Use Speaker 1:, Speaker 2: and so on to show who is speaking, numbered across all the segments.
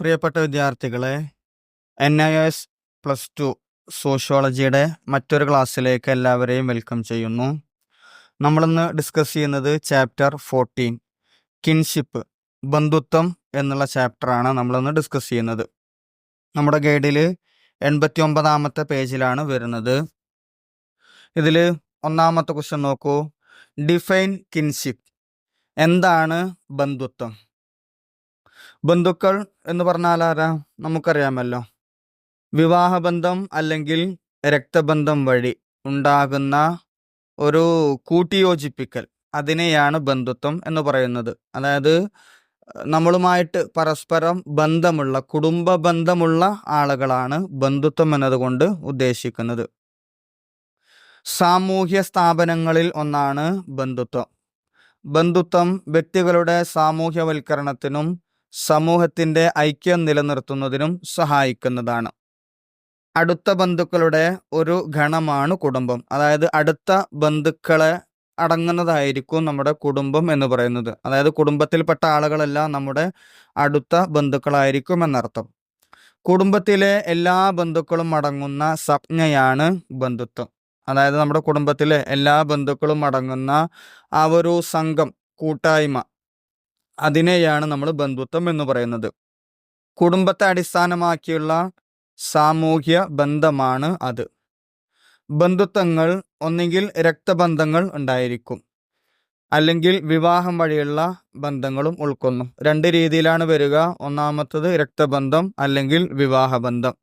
Speaker 1: പ്രിയപ്പെട്ട വിദ്യാർത്ഥികളെ N I S plus two സോഷ്യോളജിയുടെ മറ്റൊരു ക്ലാസ്സിലേക്ക് എല്ലാവരെയും വെൽക്കം ചെയ്യുന്നു. നമ്മളിന്ന് ഡിസ്കസ് ചെയ്യുന്നത് ചാപ്റ്റർ ഫോർട്ടീൻ കിൻഷിപ്പ് ബന്ധുത്വം എന്നുള്ള ചാപ്റ്ററാണ് നമ്മളിന്ന് ഡിസ്കസ് ചെയ്യുന്നത്. നമ്മുടെ ഗൈഡിൽ എൺപത്തി ഒമ്പതാമത്തെ പേജിലാണ് വരുന്നത്. ഇതിൽ ഒന്നാമത്തെ ക്വസ്റ്റ്യൻ നോക്കൂ. ഡിഫൈൻ കിൻഷിപ്പ് എന്താണ് ബന്ധുത്വം? ബന്ധുക്കൾ എന്ന് പറഞ്ഞാൽ ആരാ? നമുക്കറിയാമല്ലോ. വിവാഹബന്ധം അല്ലെങ്കിൽ രക്തബന്ധം വഴി ഉണ്ടാകുന്ന ഒരു കൂട്ടിയോജിപ്പിക്കൽ. അതിനെയാണ് ബന്ധുത്വം എന്ന് പറയുന്നത്. അതായത് നമ്മളുമായിട്ട് പരസ്പരം ബന്ധമുള്ള കുടുംബ ബന്ധമുള്ള ആളുകളാണ് ബന്ധുത്വം എന്നതുകൊണ്ട് ഉദ്ദേശിക്കുന്നത്. സാമൂഹ്യ സ്ഥാപനങ്ങളിൽ ഒന്നാണ് ബന്ധുത്വം. ബന്ധുത്വം വ്യക്തികളുടെ സാമൂഹ്യവൽക്കരണത്തിനും സമൂഹത്തിന്റെ ഐക്യം നിലനിർത്തുന്നതിനും സഹായിക്കുന്നതാണ്. അടുത്ത ബന്ധുക്കളുടെ ഒരു ഗണമാണ് കുടുംബം. അതായത് അടുത്ത ബന്ധുക്കളെ അടങ്ങുന്നതായിരിക്കും നമ്മുടെ കുടുംബം എന്ന് പറയുന്നത്. അതായത് കുടുംബത്തിൽപ്പെട്ട ആളുകളെല്ലാം നമ്മുടെ അടുത്ത ബന്ധുക്കളായിരിക്കും എന്നർത്ഥം. കുടുംബത്തിലെ എല്ലാ ബന്ധുക്കളും അടങ്ങുന്ന സംജ്ഞയാണ് ബന്ധുത്വം. അതായത് നമ്മുടെ കുടുംബത്തിലെ എല്ലാ ബന്ധുക്കളും അടങ്ങുന്ന ആ ഒരു സംഘം കൂട്ടായ്മ അതിനെയാണ് നമ്മൾ ബന്ധുത്വം എന്ന് പറയുന്നത്. കുടുംബത്തെ അടിസ്ഥാനമാക്കിയുള്ള സാമൂഹ്യ ബന്ധമാണ് അത്. ബന്ധുത്വങ്ങൾ ഒന്നുകിൽ രക്തബന്ധങ്ങൾ ഉണ്ടായിരിക്കും അല്ലെങ്കിൽ വിവാഹം വഴിയുള്ള ബന്ധങ്ങളും ഉൾക്കൊള്ളും. രണ്ട് രീതിയിലാണ് വരിക. ഒന്നാമത്തത് രക്തബന്ധം അല്ലെങ്കിൽ വിവാഹബന്ധം.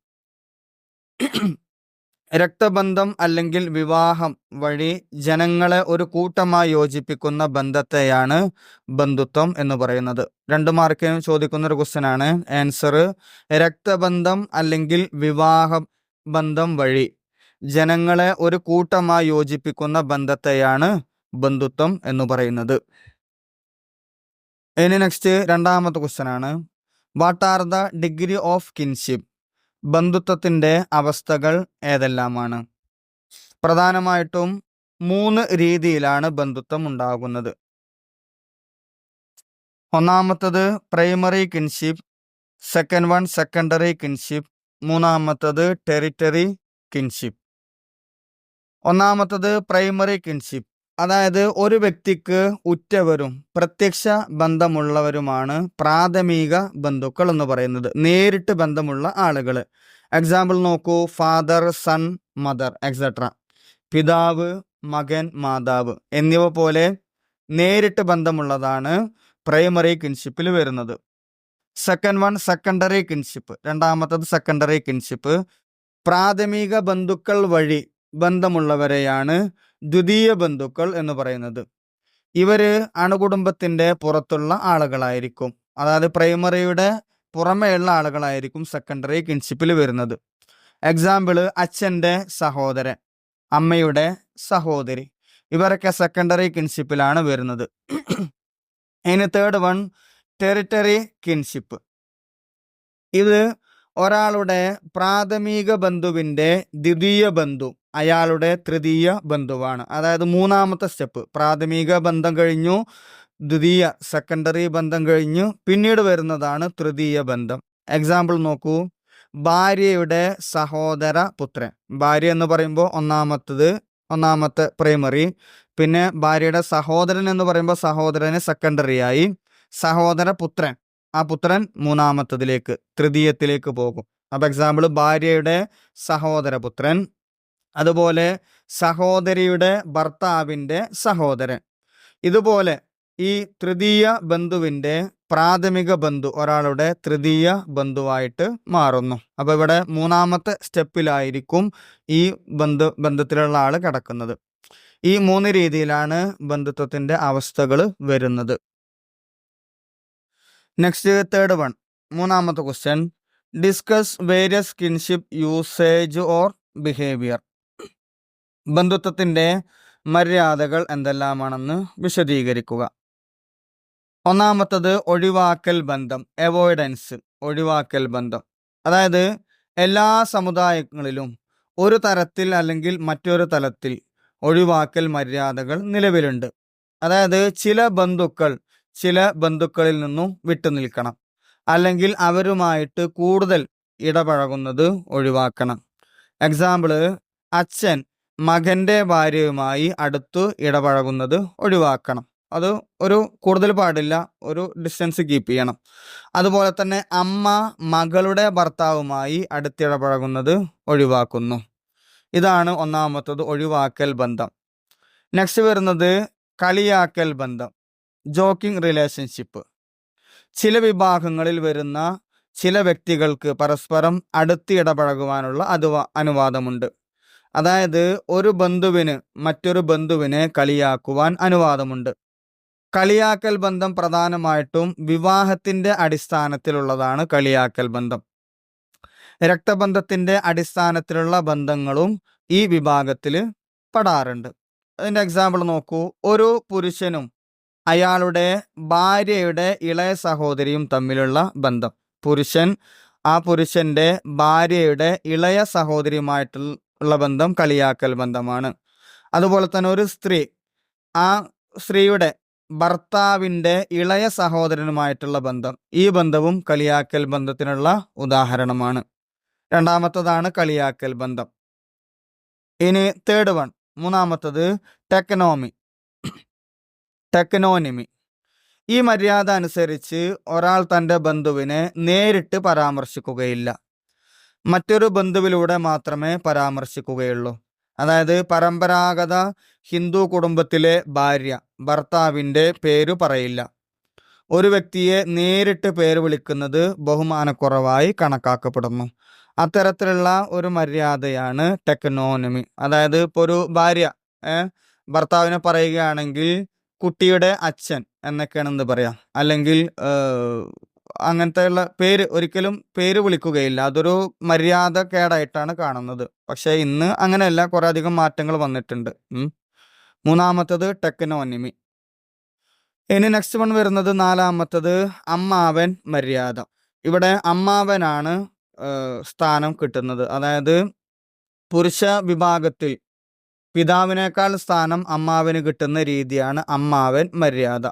Speaker 1: രക്തബന്ധം അല്ലെങ്കിൽ വിവാഹം വഴി ജനങ്ങളെ ഒരു കൂട്ടമായി യോജിപ്പിക്കുന്ന ബന്ധത്തെയാണ് ബന്ധുത്വം എന്ന് പറയുന്നത്. രണ്ട് മാർക്കിനും ചോദിക്കുന്ന ഒരു ക്വസ്റ്റ്യൻ ആണ്. ആൻസർ രക്തബന്ധം അല്ലെങ്കിൽ വിവാഹ ബന്ധം വഴി ജനങ്ങളെ ഒരു കൂട്ടമായി യോജിപ്പിക്കുന്ന ബന്ധത്തെയാണ് ബന്ധുത്വം എന്ന് പറയുന്നത്. ഇനി നെക്സ്റ്റ് രണ്ടാമത്തെ ക്വസ്റ്റ്യൻ ആണ്. What are the degree of kinship. ബന്ധുത്വത്തിന്റെ അവസ്ഥകൾ ഏതെല്ലാമാണ്? പ്രധാനമായിട്ടും മൂന്ന് രീതിയിലാണ് ബന്ധുത്വം ഉണ്ടാകുന്നത്. ഒന്നാമത്തത് primary kinship second one secondary kinship മൂന്നാമത്തത് ടെറിറ്ററി കിൻഷിപ്പ്. ഒന്നാമത്തത് പ്രൈമറി കിൻഷിപ്പ്. അതായത് ഒരു വ്യക്തിക്ക് ഉറ്റവരും പ്രത്യക്ഷ ബന്ധമുള്ളവരുമാണ് പ്രാഥമിക ബന്ധുക്കൾ എന്ന് പറയുന്നത് നേരിട്ട് ബന്ധമുള്ള ആളുകൾ എക്സാമ്പിൾ നോക്കൂ ഫാദർ സൺ മദർ എക്സെട്ര പിതാവ് മകൻ മാതാവ് എന്നിവ പോലെ നേരിട്ട് ബന്ധമുള്ളതാണ് പ്രൈമറി കിൻഷിപ്പിൽ വരുന്നത്. സെക്കൻഡ് വൺ സെക്കൻഡറി കിൻഷിപ്പ് രണ്ടാമത്തത് സെക്കൻഡറി കിൻഷിപ്പ് പ്രാഥമിക ബന്ധുക്കൾ വഴി ബന്ധമുള്ളവരെയാണ് ദ്വിതീയ ബന്ധുക്കൾ എന്ന് പറയുന്നത്. ഇവർ അണുകുടുംബത്തിന്റെ പുറത്തുള്ള ആളുകളായിരിക്കും. അതായത് പ്രൈമറിയുടെ പുറമെയുള്ള ആളുകളായിരിക്കും സെക്കൻഡറി കിൻഷിപ്പിൽ വരുന്നത്. എക്സാമ്പിൾ അച്ഛന്റെ സഹോദരൻ അമ്മയുടെ സഹോദരി ഇവരൊക്കെ സെക്കൻഡറി കിൻഷിപ്പിലാണ് വരുന്നത്. ഇനി തേർഡ് വൺ ടെറിട്ടറി കിൻഷിപ്പ് ഇത് ഒരാളുടെ പ്രാഥമിക ബന്ധുവിന്റെ ദ്വിതീയ ബന്ധു. അയാളുടെ തൃതീയ ബന്ധുവാണ്. അതായത് മൂന്നാമത്തെ സ്റ്റെപ്പ് പ്രാഥമിക ബന്ധം കഴിഞ്ഞു ദ്വിതീയ സെക്കൻഡറി ബന്ധം കഴിഞ്ഞു പിന്നീട് വരുന്നതാണ് തൃതീയ ബന്ധം. എക്സാമ്പിൾ നോക്കൂ. ഭാര്യയുടെ സഹോദര പുത്രൻ. ഭാര്യ എന്ന് പറയുമ്പോൾ ഒന്നാമത്തത് ഒന്നാമത്തെ പ്രൈമറി പിന്നെ ഭാര്യയുടെ സഹോദരൻ എന്ന് പറയുമ്പോൾ സഹോദരന് സെക്കൻഡറി ആയി. സഹോദര പുത്രൻ. ആ പുത്രൻ മൂന്നാമത്തതിലേക്ക് തൃതീയത്തിലേക്ക് പോകും. അപ്പോൾ എക്സാമ്പിൾ ഭാര്യയുടെ സഹോദര പുത്രൻ അതുപോലെ സഹോദരിയുടെ ഭർത്താവിന്റെ സഹോദരൻ. ഇതുപോലെ ഈ തൃതീയ ബന്ധുവിന്റെ പ്രാഥമിക ബന്ധു ഒരാളുടെ തൃതീയ ബന്ധുവായിട്ട് മാറുന്നു. അപ്പോൾ ഇവിടെ മൂന്നാമത്തെ സ്റ്റെപ്പിലായിരിക്കും ഈ ബന്ധു ബന്ധത്തിലുള്ള ആൾ കിടക്കുന്നത്. ഈ മൂന്ന് രീതിയിലാണ് ബന്ധുത്വത്തിന്റെ അവസ്ഥകൾ വരുന്നത്. നെക്സ്റ്റ് തേർഡ് വൺ മൂന്നാമത്തെ question. Discuss various kinship usage or behaviour. ബന്ധുത്വത്തിന്റെ മര്യാദകൾ എന്തെല്ലാമാണെന്ന് വിശദീകരിക്കുക. ഒന്നാമത്തത് ഒഴിവാക്കൽ ബന്ധം അവോയ്ഡൻസ് ഒഴിവാക്കൽ ബന്ധം. അതായത് എല്ലാ സമുദായങ്ങളിലും ഒരു തരത്തിൽ അല്ലെങ്കിൽ മറ്റൊരു തലത്തിൽ ഒഴിവാക്കൽ മര്യാദകൾ നിലവിലുണ്ട്. അതായത് ചില ബന്ധുക്കൾ ചില ബന്ധുക്കളിൽ നിന്നും വിട്ടുനിൽക്കണം അല്ലെങ്കിൽ അവരുമായിട്ട് കൂടുതൽ ഇടപഴകുന്നത് ഒഴിവാക്കണം. എക്സാമ്പിൾ അച്ഛൻ മകന്റെ ഭാര്യയുമായി അടുത്ത് ഇടപഴകുന്നത് ഒഴിവാക്കണം. അത് ഒരു കൂടുതൽ പാടില്ല ഒരു ഡിസ്റ്റൻസ് കീപ്പ് ചെയ്യണം. അതുപോലെ തന്നെ അമ്മ മകളുടെ ഭർത്താവുമായി അടുത്തിടപഴകുന്നത് ഒഴിവാക്കുന്നു. ഇതാണ് ഒന്നാമത്തത് ഒഴിവാക്കൽ ബന്ധം. നെക്സ്റ്റ് വരുന്നത് കളിയാക്കൽ ബന്ധം ജോക്കിംഗ് റിലേഷൻഷിപ്പ് ചില വിഭാഗങ്ങളിൽ വരുന്ന ചില വ്യക്തികൾക്ക് പരസ്പരം അടുത്തിടപഴകുവാനുള്ള അതുവ അനുവാദമുണ്ട്. അതായത് ഒരു ബന്ധുവിന് മറ്റൊരു ബന്ധുവിനെ കളിയാക്കുവാൻ അനുവാദമുണ്ട്. കളിയാക്കൽ ബന്ധം പ്രധാനമായിട്ടും വിവാഹത്തിന്റെ അടിസ്ഥാനത്തിലുള്ളതാണ് കളിയാക്കൽ ബന്ധം. രക്തബന്ധത്തിന്റെ അടിസ്ഥാനത്തിലുള്ള ബന്ധങ്ങളും ഈ വിഭാഗത്തിൽ പെടാറുണ്ട്. അതിന്റെ എക്സാമ്പിൾ നോക്കൂ. ഒരു പുരുഷനും അയാളുടെ ഭാര്യയുടെ ഇളയ സഹോദരിയും തമ്മിലുള്ള ബന്ധം. പുരുഷൻ ആ പുരുഷന്റെ ഭാര്യയുടെ ഇളയ സഹോദരിയുമായിട്ടുള്ള ബന്ധം കളിയാക്കൽ ബന്ധമാണ്. അതുപോലെ തന്നെ ഒരു സ്ത്രീ ആ സ്ത്രീയുടെ ഭർത്താവിന്റെ ഇളയ സഹോദരനുമായിട്ടുള്ള ബന്ധം ഈ ബന്ധവും കളിയാക്കൽ ബന്ധത്തിനുള്ള ഉദാഹരണമാണ്. രണ്ടാമത്തതാണ് കളിയാക്കൽ ബന്ധം. ഇനി തേർഡ് വൺ മൂന്നാമത്തത് ടെക്നോമി ടെക്നോനിമി ഈ മര്യാദ അനുസരിച്ച് ഒരാൾ തന്റെ ബന്ധുവിനെ നേരിട്ട് പരാമർശിക്കുകയില്ല. മറ്റൊരു ബന്ധുവിലൂടെ മാത്രമേ പരാമർശിക്കുകയുള്ളൂ. അതായത് പരമ്പരാഗത ഹിന്ദു കുടുംബത്തിലെ ഭാര്യ ഭർത്താവിന്റെ പേരു പറയില്ല. ഒരു വ്യക്തിയെ നേരിട്ട് പേര് വിളിക്കുന്നത് ബഹുമാനക്കുറവായി കണക്കാക്കപ്പെടുന്നു. അത്തരത്തിലുള്ള ഒരു മര്യാദയാണ് ടെക്നോണമി അതായത് ഇപ്പോൾ ഒരു ഭാര്യ ഭർത്താവിനെ പറയുകയാണെങ്കിൽ കുട്ടിയുടെ അച്ഛൻ എന്നൊക്കെയാണ് എന്ത് പറയാ? അല്ലെങ്കിൽ അങ്ങനത്തെയുള്ള പേര് ഒരിക്കലും പേര് വിളിക്കുകയില്ല. അതൊരു മര്യാദ കേടായിട്ടാണ് കാണുന്നത്. പക്ഷേ ഇന്ന് അങ്ങനെയല്ല. കുറെ അധികം മാറ്റങ്ങൾ വന്നിട്ടുണ്ട്. മൂന്നാമത്തത് ടെക്നോനിമി. ഇനി നെക്സ്റ്റ് വൺ വരുന്നത് നാലാമത്തത് അമ്മാവൻ മര്യാദ. ഇവിടെ അമ്മാവനാണ് സ്ഥാനം കിട്ടുന്നത്. അതായത് പുരുഷ വിഭാഗത്തിൽ പിതാവിനേക്കാൾ സ്ഥാനം അമ്മാവന് കിട്ടുന്ന രീതിയാണ് അമ്മാവൻ മര്യാദ.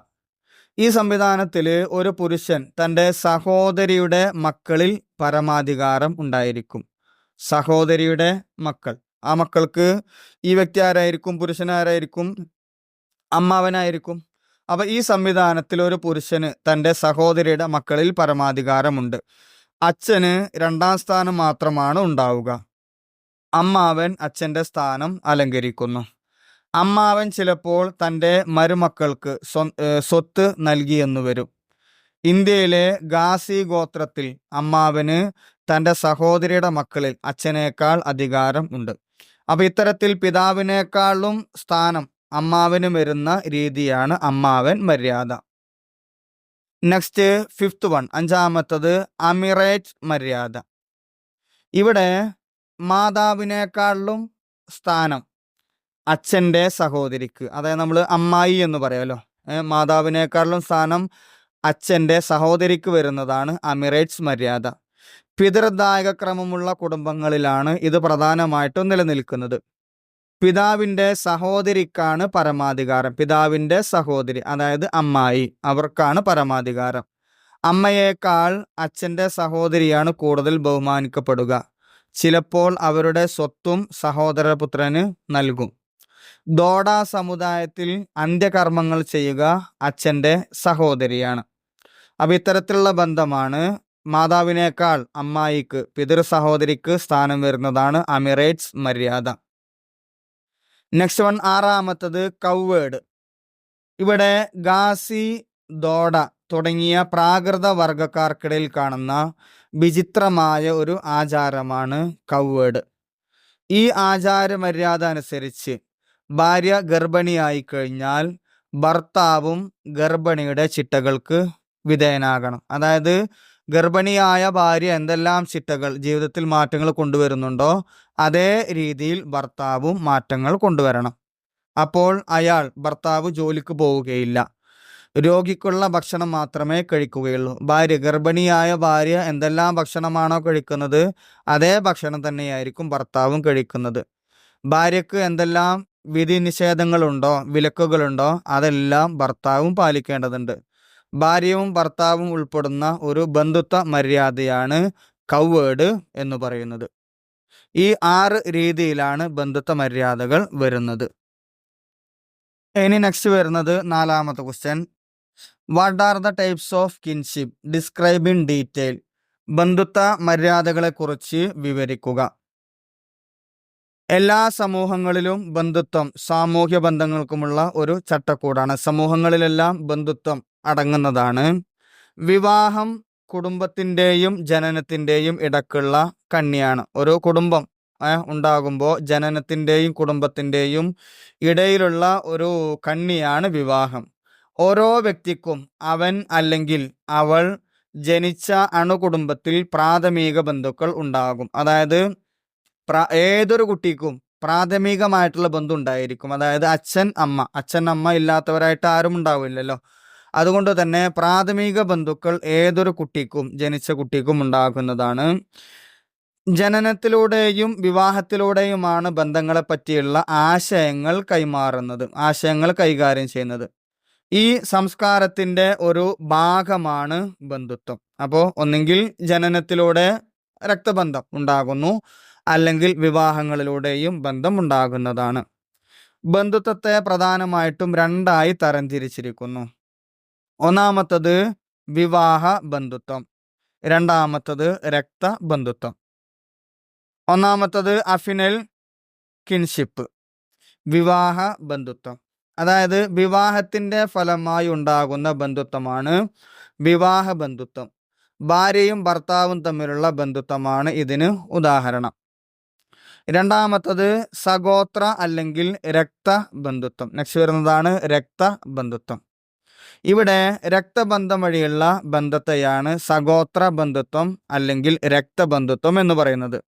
Speaker 1: ഈ സംവിധാനത്തിൽ ഒരു പുരുഷൻ തന്റെ സഹോദരിയുടെ മക്കളിൽ പരമാധികാരം ഉണ്ടായിരിക്കും. സഹോദരിയുടെ മക്കൾ. ആ മക്കൾക്ക് ഈ വ്യക്തി ആരായിരിക്കും? പുരുഷനാരായിരിക്കും അമ്മാവനായിരിക്കും. അപ്പൊ ഈ സംവിധാനത്തിൽ ഒരു പുരുഷന് തന്റെ സഹോദരിയുടെ മക്കളിൽ പരമാധികാരമുണ്ട്. അച്ഛന് രണ്ടാം സ്ഥാനം മാത്രമാണ് ഉണ്ടാവുക. അമ്മാവൻ അച്ഛന്റെ സ്ഥാനം അലങ്കരിക്കുന്നു. അമ്മാവൻ ചിലപ്പോൾ തന്റെ മരുമക്കൾക്ക് സ്വത്ത് നൽകിയെന്നു വരും. ഇന്ത്യയിലെ ഗാസി ഗോത്രത്തിൽ അമ്മാവന് തന്റെ സഹോദരിയുടെ മക്കളിൽ അച്ഛനേക്കാൾ അധികാരം ഉണ്ട്. അപ്പം ഇത്തരത്തിൽ പിതാവിനേക്കാളും സ്ഥാനം അമ്മാവന് വരുന്ന രീതിയാണ് അമ്മാവൻ മര്യാദ. നെക്സ്റ്റ് ഫിഫ്ത്ത് വൺ അഞ്ചാമത്തത് അമിറേറ്റ് മര്യാദ. ഇവിടെ മാതാവിനേക്കാളും സ്ഥാനം അച്ഛന്റെ സഹോദരിക്ക് അതായത് നമ്മൾ അമ്മായി എന്ന് പറയാമല്ലോ മാതാവിനേക്കാളും സ്ഥാനം അച്ഛന്റെ സഹോദരിക്ക് വരുന്നതാണ് അമിറേറ്റ്സ് മര്യാദ. പിതൃദായക ക്രമമുള്ള കുടുംബങ്ങളിലാണ് ഇത് പ്രധാനമായിട്ടും നിലനിൽക്കുന്നത്. പിതാവിന്റെ സഹോദരിക്കാണ് പരമാധികാരം. പിതാവിന്റെ സഹോദരി അതായത് അമ്മായി അവർക്കാണ് പരമാധികാരം. അമ്മയേക്കാൾ അച്ഛന്റെ സഹോദരിയാണ് കൂടുതൽ ബഹുമാനിക്കപ്പെടുക. ചിലപ്പോൾ അവരുടെ സ്വത്തും സഹോദരപുത്രന് നൽകും. ദോഡ സമുദായത്തിൽ അന്ത്യകർമ്മങ്ങൾ ചെയ്യുക അച്ഛന്റെ സഹോദരിയാണ്. അപ്പം ഇത്തരത്തിലുള്ള ബന്ധമാണ് മാതാവിനേക്കാൾ അമ്മായിക്ക് പിതൃ സഹോദരിക്ക് സ്ഥാനം വരുന്നതാണ് അമിറേറ്റ്സ് മര്യാദ. നെക്സ്റ്റ് വൺ ആറാമത്തത് കൗവേഡ്. ഇവിടെ ഗാസി ദോഡ തുടങ്ങിയ പ്രാകൃത വർഗക്കാർക്കിടയിൽ കാണുന്ന വിചിത്രമായ ഒരു ആചാരമാണ് കൗവേഡ്. ഈ ആചാര മര്യാദ അനുസരിച്ച് ഭാര്യ ഗർഭിണിയായി കഴിഞ്ഞാൽ ഭർത്താവും ഗർഭിണിയുടെ ചിട്ടകൾക്ക് വിധേയനാകണം. അതായത് ഗർഭിണിയായ ഭാര്യ എന്തെല്ലാം ചിട്ടകൾ ജീവിതത്തിൽ മാറ്റങ്ങൾ കൊണ്ടുവരുന്നുണ്ടോ അതേ രീതിയിൽ ഭർത്താവും മാറ്റങ്ങൾ കൊണ്ടുവരണം. അപ്പോൾ അയാൾ ഭർത്താവ് ജോലിക്ക് പോവുകയില്ല. രോഗിക്കുള്ള ഭക്ഷണം മാത്രമേ കഴിക്കുകയുള്ളൂ. ഭാര്യ ഗർഭിണിയായ ഭാര്യ എന്തെല്ലാം ഭക്ഷണമാണോ കഴിക്കുന്നത് അതേ ഭക്ഷണം തന്നെയായിരിക്കും ഭർത്താവും കഴിക്കുന്നത്. ഭാര്യക്ക് എന്തെല്ലാം വിധി നിഷേധങ്ങളുണ്ടോ വിലക്കുകളുണ്ടോ അതെല്ലാം ഭർത്താവും പാലിക്കേണ്ടതുണ്ട്. ഭാര്യയും ഭർത്താവും ഉൾപ്പെടുന്ന ഒരു ബന്ധുത്വ മര്യാദയാണ് കൗവേഡ് എന്ന് പറയുന്നത്. ഈ ആറ് രീതിയിലാണ് ബന്ധുത്വ മര്യാദകൾ വരുന്നത്. ഇനി നെക്സ്റ്റ് വരുന്നത് നാലാമത്തെ question what are the types of kinship describe in detail ബന്ധുത്വ മര്യാദകളെക്കുറിച്ച് വിവരിക്കുക. എല്ലാ സമൂഹങ്ങളിലും ബന്ധുത്വം സാമൂഹ്യ ബന്ധങ്ങൾക്കുമുള്ള ഒരു ചട്ടക്കൂടാണ്. സമൂഹങ്ങളിലെല്ലാം ബന്ധുത്വം അടങ്ങുന്നതാണ്. വിവാഹം കുടുംബത്തിന്റെയും ജനനത്തിന്റെയും ഇടക്കുള്ള കണ്ണിയാണ്. ഒരു കുടുംബം ഉണ്ടാകുമ്പോൾ ജനനത്തിന്റെയും കുടുംബത്തിന്റെയും ഇടയിലുള്ള ഒരു കണ്ണിയാണ് വിവാഹം. ഓരോ വ്യക്തിക്കും അവൻ അല്ലെങ്കിൽ അവൾ ജനിച്ച അണുകുടുംബത്തിൽ പ്രാഥമിക ബന്ധുക്കൾ ഉണ്ടാകും. അതായത് ഏതൊരു കുട്ടിക്കും പ്രാഥമികമായിട്ടുള്ള ബന്ധം ഉണ്ടായിരിക്കും അതായത് അച്ഛൻ അമ്മ. അച്ഛൻ അമ്മ ഇല്ലാത്തവരായിട്ട് ആരും ഉണ്ടാവില്ലല്ലോ. അതുകൊണ്ട് തന്നെ പ്രാഥമിക ബന്ധുക്കൾ ഏതൊരു കുട്ടിക്കും ജനിച്ച കുട്ടിക്കും ഉണ്ടാകുന്നതാണ്. ജനനത്തിലൂടെയും വിവാഹത്തിലൂടെയുമാണ് ബന്ധങ്ങളെ പറ്റിയുള്ള ആശയങ്ങൾ കൈമാറുന്നത് ആശയങ്ങൾ കൈകാര്യം ചെയ്യുന്നത്. ഈ സംസ്കാരത്തിന്റെ ഒരു ഭാഗമാണ് ബന്ധുത്വം. അപ്പോൾ ഒന്നെങ്കിൽ ജനനത്തിലൂടെ രക്തബന്ധം ഉണ്ടാകുന്നു. അല്ലെങ്കിൽ വിവാഹങ്ങളിലൂടെയും ബന്ധം ഉണ്ടാകുന്നതാണ് ബന്ധുത്വത്തെ പ്രധാനമായിട്ടും രണ്ടായി തരംതിരിച്ചിരിക്കുന്നു. ഒന്നാമത്തത് വിവാഹ ബന്ധുത്വം. രണ്ടാമത്തത് രക്തബന്ധുത്വം. ഒന്നാമത്തത് അഫിനൽ കിൻഷിപ്പ്. വിവാഹ ബന്ധുത്വം. അതായത് വിവാഹത്തിന്റെ ഫലമായി ഉണ്ടാകുന്ന ബന്ധുത്വമാണ് വിവാഹ ബന്ധുത്വം. ഭാര്യയും ഭർത്താവും തമ്മിലുള്ള ബന്ധുത്വമാണ് ഇതിന് ഉദാഹരണം. രണ്ടാമത്തത് സഗോത്ര അല്ലെങ്കിൽ രക്തബന്ധുത്വം. നെക്സ്റ്റ് വരുന്നതാണ് രക്തബന്ധുത്വം. ഇവിടെ രക്തബന്ധം വഴിയുള്ള ബന്ധത്തെയാണ് സഗോത്ര ബന്ധുത്വം അല്ലെങ്കിൽ രക്തബന്ധുത്വം എന്ന് പറയുന്നത്.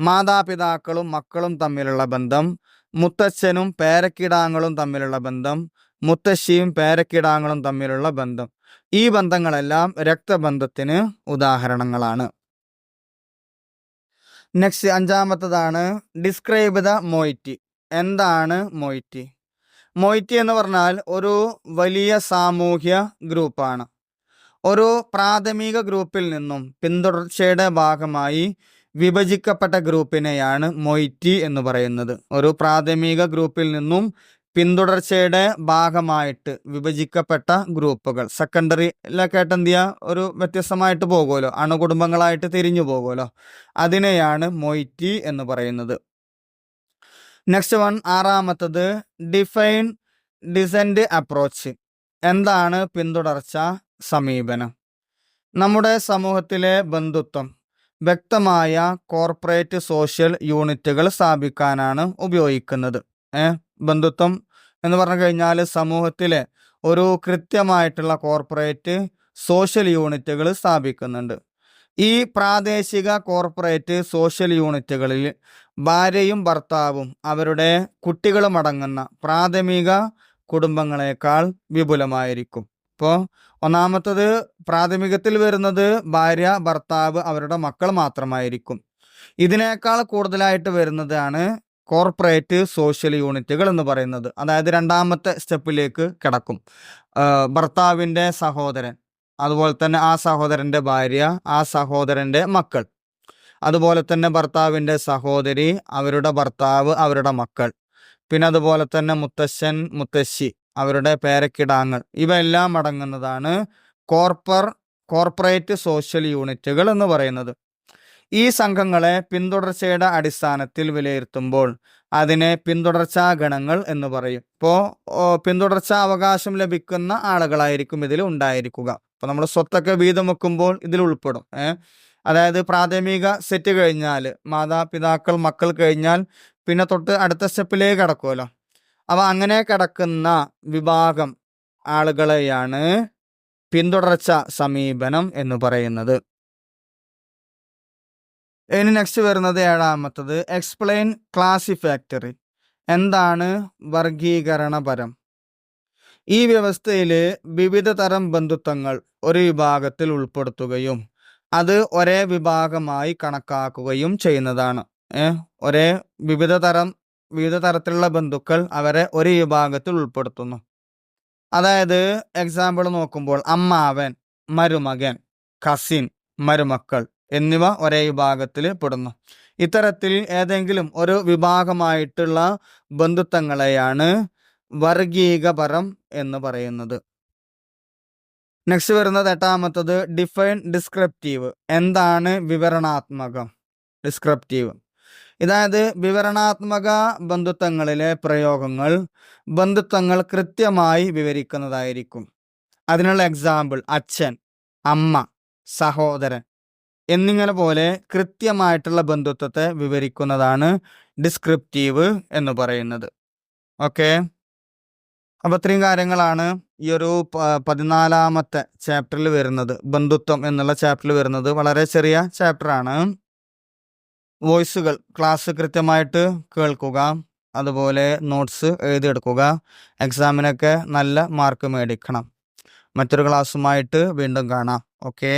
Speaker 1: മാതാപിതാക്കളും മക്കളും തമ്മിലുള്ള ബന്ധം മുത്തച്ഛനും പേരക്കിടാങ്ങളും തമ്മിലുള്ള ബന്ധം മുത്തശ്ശിയും പേരക്കിടാങ്ങളും തമ്മിലുള്ള ബന്ധം. ഈ ബന്ധങ്ങളെല്ലാം രക്തബന്ധത്തിന് ഉദാഹരണങ്ങളാണ്. നെക്സ്റ്റ് അഞ്ചാമത്തതാണ് ഡിസ്ക്രൈബ് ദ മൊയ്റ്റി എന്താണ് മൊയ്റ്റി മൊയ്റ്റി എന്ന് പറഞ്ഞാൽ ഒരു വലിയ സാമൂഹ്യ ഗ്രൂപ്പാണ്. ഒരു പ്രാഥമിക ഗ്രൂപ്പിൽ നിന്നും പിന്തുടർച്ചയുടെ ഭാഗമായി വിഭജിക്കപ്പെട്ട ഗ്രൂപ്പിനെയാണ് മൊയ്റ്റി എന്ന് പറയുന്നത്. ഒരു പ്രാഥമിക ഗ്രൂപ്പിൽ നിന്നും പിന്തുടർച്ചയുടെ ഭാഗമായിട്ട് വിഭജിക്കപ്പെട്ട ഗ്രൂപ്പുകൾ. സെക്കൻഡറിയിലൊക്കെ ആയിട്ട് എന്ത് ചെയ്യുക? ഒരു വ്യത്യസ്തമായിട്ട് പോകുമല്ലോ. അണുകുടുംബങ്ങളായിട്ട് തിരിഞ്ഞു പോകുമല്ലോ. അതിനെയാണ് മൊയ്റ്റി എന്ന് പറയുന്നത്. നെക്സ്റ്റ് വൺ ആറാമത്തത് ഡിഫൈൻ ഡിസെൻഡ് അപ്രോച്ച് എന്താണ് പിന്തുടർച്ച സമീപനം? നമ്മുടെ സമൂഹത്തിലെ ബന്ധുത്വം. വ്യക്തമായ കോർപ്പറേറ്റ് സോഷ്യൽ യൂണിറ്റുകൾ സ്ഥാപിക്കാനാണ് ഉപയോഗിക്കുന്നത്. ബന്ധുത്വം എന്ന് പറഞ്ഞു കഴിഞ്ഞാൽ സമൂഹത്തിലെ ഒരു കൃത്യമായിട്ടുള്ള കോർപ്പറേറ്റ് സോഷ്യൽ യൂണിറ്റുകൾ സ്ഥാപിക്കുന്നുണ്ട്. ഈ പ്രാദേശിക കോർപ്പറേറ്റ് സോഷ്യൽ യൂണിറ്റുകളിൽ ഭാര്യയും ഭർത്താവും അവരുടെ കുട്ടികളും അടങ്ങുന്ന പ്രാഥമിക കുടുംബങ്ങളെക്കാൾ വിപുലമായിരിക്കും. ഇപ്പോൾ ഒന്നാമത്തത് പ്രാഥമികത്തിൽ വരുന്നത് ഭാര്യ ഭർത്താവ് അവരുടെ മക്കൾ മാത്രമായിരിക്കും. ഇതിനേക്കാൾ കൂടുതലായിട്ട് വരുന്നതാണ് കോർപ്പറേറ്റ് സോഷ്യൽ യൂണിറ്റുകൾ എന്ന് പറയുന്നത്. അതായത് രണ്ടാമത്തെ സ്റ്റെപ്പിലേക്ക് കിടക്കും. ഭർത്താവിന്റെ സഹോദരൻ അതുപോലെ തന്നെ ആ സഹോദരന്റെ ഭാര്യ ആ സഹോദരന്റെ മക്കൾ. അതുപോലെ തന്നെ ഭർത്താവിന്റെ സഹോദരി അവരുടെ ഭർത്താവ് അവരുടെ മക്കൾ. പിന്നെ അതുപോലെ തന്നെ മുത്തശ്ശൻ മുത്തശ്ശി അവരുടെ പേരക്കിടാങ്ങൾ. ഇവയെല്ലാം അടങ്ങുന്നതാണ് കോർപ്പർ കോർപ്പറേറ്റ് സോഷ്യൽ യൂണിറ്റുകൾ എന്ന് പറയുന്നത്. ഈ സംഘങ്ങളെ പിന്തുടർച്ചയുടെ അടിസ്ഥാനത്തിൽ വിലയിരുത്തുമ്പോൾ അതിനെ പിന്തുടർച്ചാ ഗണങ്ങൾ എന്ന് പറയും. ഇപ്പോൾ പിന്തുടർച്ചാ അവകാശം ലഭിക്കുന്ന ആളുകളായിരിക്കും ഇതിൽ ഉണ്ടായിരിക്കുക. അപ്പോൾ നമ്മൾ സ്വത്തൊക്കെ വീതം വെക്കുമ്പോൾ ഇതിൽ ഉൾപ്പെടും. അതായത് പ്രാഥമിക സെറ്റ് കഴിഞ്ഞാൽ മാതാപിതാക്കൾ മക്കൾ കഴിഞ്ഞാൽ പിന്നെ തൊട്ട് അടുത്ത സ്റ്റെപ്പിലേക്ക് കടക്കുമല്ലോ. അപ്പോൾ അങ്ങനെ കിടക്കുന്ന വിഭാഗം ആളുകളെയാണ് പിന്തുടർച്ച സമീപനം എന്ന് പറയുന്നത്. ഇനി നെക്സ്റ്റ് വരുന്നത് ഏഴാമത്തത് എക്സ്പ്ലെയിൻ ക്ലാസിഫാക്ടറി എന്താണ് വർഗീകരണപരം ഈ വ്യവസ്ഥയിൽ വിവിധ തരം ബന്ധുത്വങ്ങൾ ഒരു വിഭാഗത്തിൽ ഉൾപ്പെടുത്തുകയും അത് ഒരേ വിഭാഗമായി കണക്കാക്കുകയും ചെയ്യുന്നതാണ്. ഒരേ വിവിധ തരം വിവിധ തരത്തിലുള്ള ബന്ധുക്കൾ അവരെ ഒരു വിഭാഗത്തിൽ ഉൾപ്പെടുത്തുന്നു. അതായത് എക്സാമ്പിൾ നോക്കുമ്പോൾ അമ്മാവൻ മരുമകൻ കസിൻ മരുമക്കൾ. എന്നിവ ഒരേ വിഭാഗത്തിൽ പെടുന്നു. ഇത്തരത്തിൽ ഏതെങ്കിലും ഒരു വിഭാഗമായിട്ടുള്ള ബന്ധുത്വങ്ങളെയാണ് വർഗീകപരം എന്ന് പറയുന്നത്. നെക്സ്റ്റ് വരുന്നത് എട്ടാമത്തത് ഡിഫൈൻ ഡിസ്ക്രിപ്റ്റീവ് എന്താണ് വിവരണാത്മകം? ഡിസ്ക്രിപ്റ്റീവ് അതായത് വിവരണാത്മക ബന്ധുത്വങ്ങളിലെ പ്രയോഗങ്ങൾ ബന്ധുത്വങ്ങൾ കൃത്യമായി വിവരിക്കുന്നതായിരിക്കും. അതിനുള്ള എക്സാമ്പിൾ അച്ഛൻ അമ്മ സഹോദരൻ എന്നിങ്ങനെ പോലെ കൃത്യമായിട്ടുള്ള ബന്ധുത്വത്തെ വിവരിക്കുന്നതാണ് ഡിസ്ക്രിപ്റ്റീവ് എന്ന് പറയുന്നത്. ഓക്കെ? അപ്പം ഇത്രയും കാര്യങ്ങളാണ് ഈ ഒരു പതിനാലാമത്തെ ചാപ്റ്ററിൽ വരുന്നത്. ബന്ധുത്വം എന്നുള്ള ചാപ്റ്ററിൽ വരുന്നത്. വളരെ ചെറിയ ചാപ്റ്ററാണ്. വോയിസുകൾ ക്ലാസ് കൃത്യമായിട്ട് കേൾക്കുക. അതുപോലെ നോട്ട്സ് എഴുതിയെടുക്കുക. എക്സാമിനൊക്കെ നല്ല മാർക്ക് മേടിക്കണം. മറ്റൊരു ക്ലാസ്സുമായിട്ട് വീണ്ടും കാണാം. ഓക്കേ?